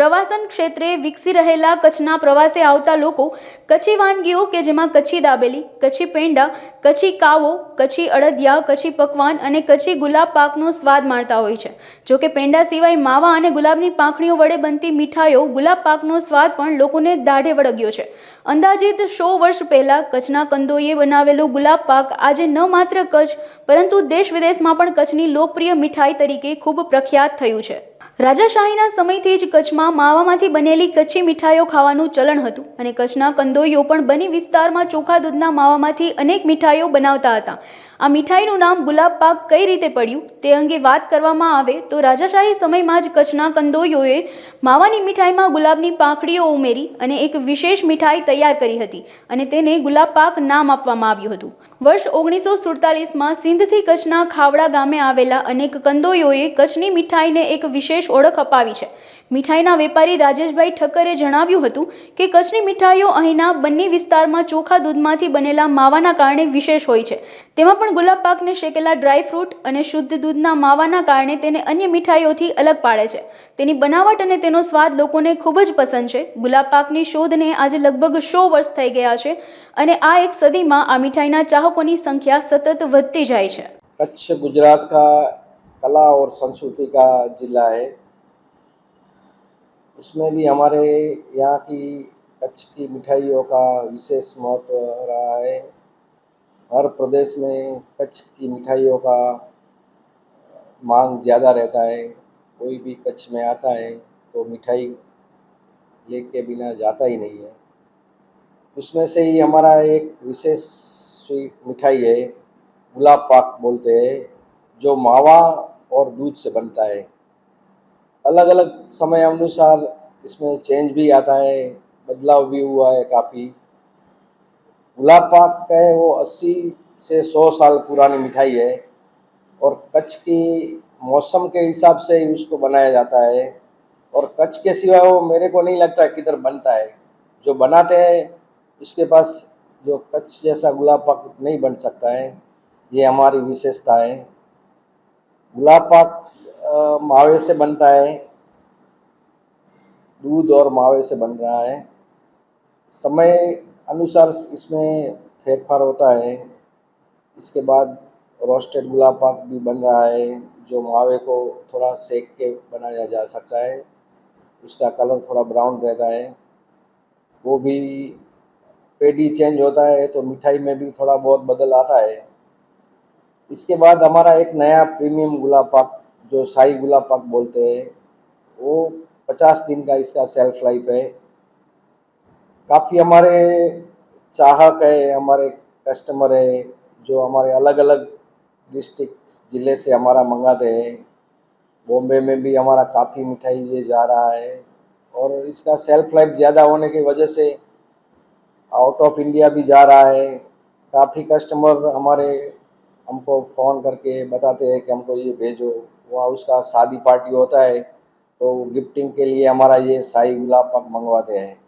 પ્રવાસન ક્ષેત્રે વિકસી રહેલા કચ્છના પ્રવાસે આવતા લોકો કચ્છી વાનગીઓ કે જેમાં કચ્છી દાબેલી, કચ્છી પેંડા, કચ્છી કાવો, કચ્છી અડદિયા, કચ્છી પકવાન અને કચ્છી ગુલાબ પાકનો સ્વાદ માણતા હોય છે. જો કે પેંડા સિવાય માવા અને ગુલાબની પાંખડીઓ વડે બનતી મીઠાઈઓ ગુલાબ પાકનો સ્વાદ પણ લોકોને દાઢે વળગ્યો છે. અંદાજિત સો વર્ષ પહેલાં કચ્છના કંદોઈએ બનાવેલો ગુલાબ પાક આજે ન માત્ર કચ્છ, પરંતુ દેશ વિદેશમાં પણ કચ્છની લોકપ્રિય મીઠાઈ તરીકે ખૂબ પ્રખ્યાત થયું છે. રાજાશાહીના સમયથી જ કચ્છમાં માવામાંથી બનેલી કચ્છી મીઠાઈઓ ખાવાનું ચલણ હતું અને કચ્છના કંદોઈઓ પણ બની વિસ્તારમાં ચોખા દૂધના માવામાંથી અનેક મીઠાઈઓ બનાવતા હતા. આ મીઠાઈનું નામ ગુલાબ પાક કઈ રીતે પડ્યું તે અંગે વાત કરવામાં આવે તો રાજાશાહી સમયમાં જ કચ્છના કંદોઈઓએ માવાની મીઠાઈમાં ગુલાબની પાંખડીઓ ઉમેરી અને એક વિશેષ મીઠાઈ તૈયાર કરી હતી અને તેને ગુલાબ પાક નામ આપવામાં આવ્યું હતું. વર્ષ ઓગણીસો સુડતાલીસમાં સિંધથી કચ્છના ખાવડા ગામે આવેલા અનેક કંદોઈઓએ કચ્છની મીઠાઈને એક વિશેષ ઓળખ અપાવી છે. મીઠાઈના વેપારી રાજેશભાઈ ઠક્કરે જણાવ્યું હતું કે કચ્છની મીઠાઈઓ અહીંના બંને વિસ્તારમાં ચોખા દૂધમાંથી બનેલા માવાના કારણે વિશેષ હોય છે. તેમાં પણ ગુલાબ પાકને શેકેલા ડ્રાય ફ્રૂટ અને શુદ્ધ દૂધના માવાના કારણે તેને અન્ય મીઠાઈઓથી અલગ પાડે છે તેની બનાવટ અને તેનો સ્વાદ લોકોને ખૂબ જ પસંદ છે ગુલાબ પાકની શોધને આજે લગભગ સો વર્ષ થઈ ગયા છે અને આ એક સદીમાં આ મીઠાઈના ચાહકોની સંખ્યા સતત વધતી જાય છે कच्छ गुजरात का कला और संस्कृति का जिला है उसमें भी हमारे यहाँ की कच्छ की मिठाइयों का विशेष महत्व रहा है हर प्रदेश में कच्छ की मिठाइयों का मांग ज़्यादा रहता है, कोई भी कच्छ में आता है तो मिठाई लेके बिना जाता ही नहीं है। उसमें से ही हमारा एक विशेष स्वीट मिठाई है, गुलाब पाक बोलते हैं, जो मावा और दूध से बनता है। अलग अलग समय अनुसार इसमें चेंज भी आता है, बदलाव भी हुआ है काफ़ी। गुलाब पाक है वो 80 से 100 साल पुरानी मिठाई है और कच्छ की मौसम के हिसाब से ही उसको बनाया जाता है। और कच्छ के सिवा वो मेरे को नहीं लगता किधर बनता है। जो बनाते हैं, उसके पास जो कच्छ जैसा गुलाब पाक नहीं बन सकता है। ये हमारी विशेषता है। गुलाब पाक मावे से बनता है। दूध और मावे से बन रहा है। समय अनुसार इसमें फेरफार होता है। इसके बाद रोस्टेड गुलाब पाक भी बन रहा है, जो मावे को थोड़ा सेक के बनाया जा सकता है। उसका कलर थोड़ा ब्राउन रहता है। वो भी पेडी चेंज होता है तो मिठाई में भी थोड़ा बहुत बदल आता है। इसके बाद हमारा एक नया प्रीमियम गुलाब पाक जो शाही गुलाब पाक बोलते हैं, वो पचास दिन का इसका सेल्फ लाइफ है। काफ़ी हमारे चाहक है, हमारे कस्टमर है, जो हमारे अलग अलग डिस्ट्रिक्ट ज़िले से हमारा मंगाते हैं। बॉम्बे में भी हमारा काफ़ी मिठाई ये जा रहा है और इसका सेल्फ लाइफ ज़्यादा होने की वजह से आउट ऑफ़ इंडिया भी जा रहा है। काफ़ी कस्टमर हमारे हमको फ़ोन करके बताते हैं कि हमको ये भेजो। वहाँ उसका शादी पार्टी होता है तो गिफ्टिंग के लिए हमारा ये शाही गुलाब पाक मंगवाते हैं।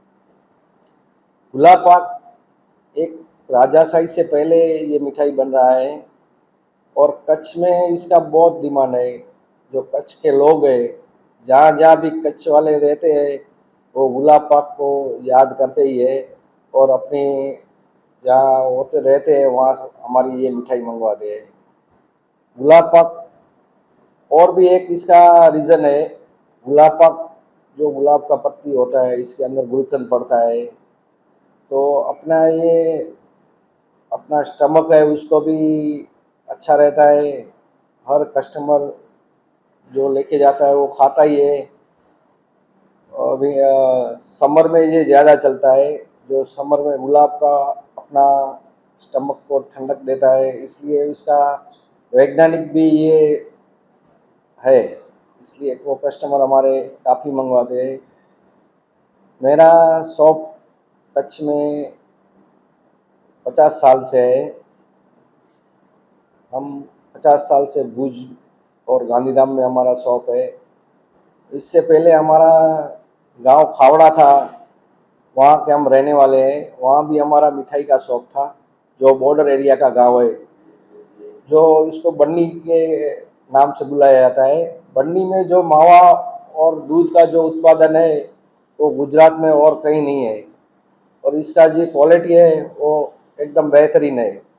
गुलाब पाक एक राजाशाही से पहले ये मिठाई बन रहा है और कच्छ में इसका बहुत डिमांड है। जो कच्छ के लोग हैं, जहाँ जहाँ भी कच्छ वाले रहते हैं, वो गुलाब पाक को याद करते ही है और अपने जहाँ होते रहते हैं, वहाँ हमारी ये मिठाई मंगवाते हैं। गुलाब पाक और भी एक इसका रीज़न है। गुलाब पाक जो गुलाब का पत्ती होता है, इसके अंदर गुलकंद पड़ता है। तो अपना ये, अपना स्टमक है, उसको भी अच्छा रहता है। हर कस्टमर जो लेके जाता है, वो खाता ही है। अभी समर में ये ज़्यादा चलता है। जो समर में गुलाब का अपना स्टमक को ठंडक देता है, इसलिए उसका वैज्ञानिक भी ये है। इसलिए वो कस्टमर हमारे काफ़ी मंगवाते हैं। मेरा शॉप कच्छ में पचास साल से हम पचास साल से भुज और गांधीधाम में हमारा शॉप है। इससे पहले हमारा गाँव खावड़ा था, वहाँ के हम रहने वाले हैं। वहाँ भी हमारा मिठाई का शॉप था, जो बॉर्डर एरिया का गाँव है, जो इसको बन्नी के नाम से बुलाया जाता है। बन्नी में जो मावा और दूध का जो उत्पादन है, वो गुजरात में और कहीं नहीं है। और इसका जो क्वालिटी है वो एकदम बेहतरीन है।